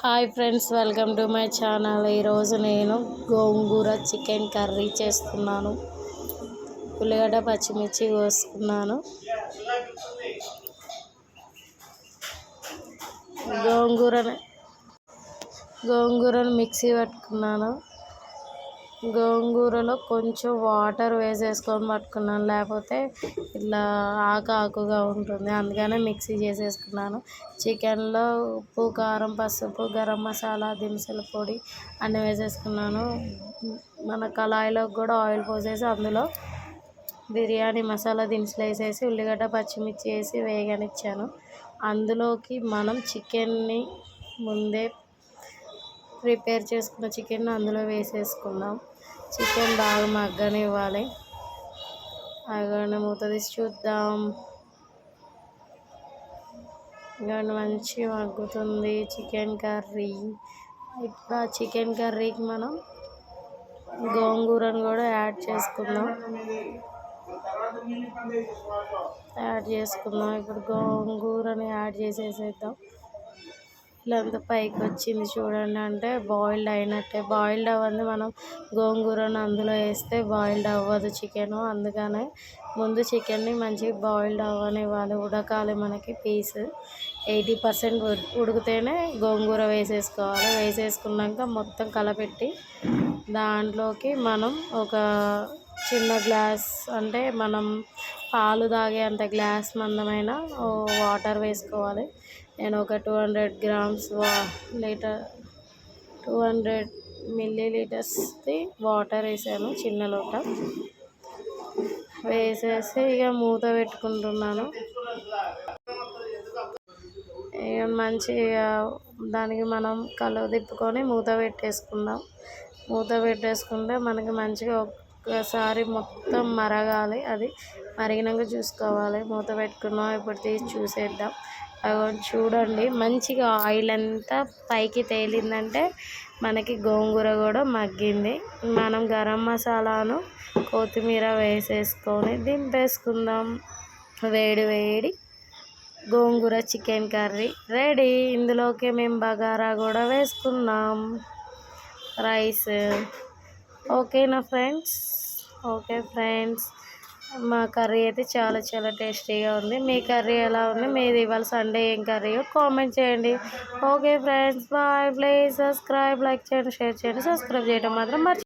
Hi friends welcome to my channel. ఈరోజు నేను గోంగూర chicken curry చేస్తున్నాను. ఉల్లిగడ్డ పచ్చిమిర్చి కోసుకున్నాను. గోంగూరని గోంగూరను మిక్సీ పట్టుకున్నాను. గోంగూరలో కొంచెం వాటర్ వేసేసుకొని పట్టుకున్నాను. లేకపోతే ఇట్లా ఆకు ఆకుగా ఉంటుంది. అందుకనే మిక్సీ చేసేసుకున్నాను. చికెన్లో ఉప్పు కారం పసుపు గరం మసాలా దినుసుల పొడి అన్నీ వేసేసుకున్నాను. మన కళాయిలో కూడా ఆయిల్ పోసేసి అందులో బిర్యానీ మసాలా దినుసులు వేసేసి ఉల్లిగడ్డ పచ్చిమిర్చి వేసి వేగనిచ్చాను. అందులోకి మనం చికెన్ని ముందే ప్రిపేర్ చేసుకున్న చికెన్ అందులో వేసేసుకుందాం. చికెన్ బాగా మగ్గనివ్వాలి. అగండి మూత తీసి చూద్దాం. ఇవ్వండి మంచిగా మగ్గుతుంది చికెన్ కర్రీ. ఇప్పుడు చికెన్ కర్రీకి మనం గోంగూరను కూడా యాడ్ చేసుకుందాం. యాడ్ చేసుకుందాం. ఇప్పుడు గోంగూరని యాడ్ చేసేసేద్దాం. ఇట్లా పైకి వచ్చింది చూడండి అంటే బాయిల్డ్ అయినట్టే. బాయిల్డ్ అవ్వంది మనం గోంగూరను అందులో వేస్తే బాయిల్డ్ అవ్వదు చికెను. అందుకనే ముందు చికెన్ని మంచిగా బాయిల్డ్ అవ్వనివ్వాలి. ఉడకాలి మనకి పీస్. ఎయిటీ పర్సెంట్ ఉడికితేనే గోంగూర వేసేసుకోవాలి. వేసేసుకున్నాక మొత్తం కలపెట్టి దాంట్లోకి మనం ఒక చిన్న గ్లాస్ అంటే మనం పాలు తాగే అంత గ్లాస్ మందమైన వాటర్ వేసుకోవాలి. నేను ఒక టూ హండ్రెడ్ గ్రామ్స్ వా లీటర్ టూ హండ్రెడ్ మిల్లీ లీటర్స్ది వాటర్ వేసాను చిన్న లోట. వేసేసి ఇక మూత పెట్టుకుంటున్నాను. మంచి మంచిగా దానికి మనం కలువ తిప్పుకొని మూత పెట్టేసుకుందాం. మూత పెట్టేసుకుంటే మనకి మంచిగా ఒక్కసారి మొత్తం మరగాలి. అది మరిగినాక చూసుకోవాలి. మూత పెట్టుకున్నాం. ఇప్పుడు తీసి చూసేద్దాం. చూడండి. మంచిగా ఆయిల్ అంతా పైకి తేలిందంటే మనకి గోంగూర కూడా మగ్గింది. మనం గరం మసాలాను కొత్తిమీర వేసేసుకొని దింపేసుకుందాం. వేడి వేడి గోంగూర చికెన్ కర్రీ రెడీ. ఇందులోకి మేము బగారా కూడా వేసుకున్నాం. రైస్. ఓకేనా ఫ్రెండ్స్? Okay friends. మా కర్రీ అయితే చాలా చాలా టేస్టీగా ఉంది. మీ కర్రీ ఎలా ఉంది? మీది ఇవాళ సండే ఏం కర్రీయో కామెంట్ చేయండి. Okay friends bye. Please subscribe like చేయండి షేర్ చేయండి. సబ్స్క్రైబ్ చేయడం మాత్రం మర్చి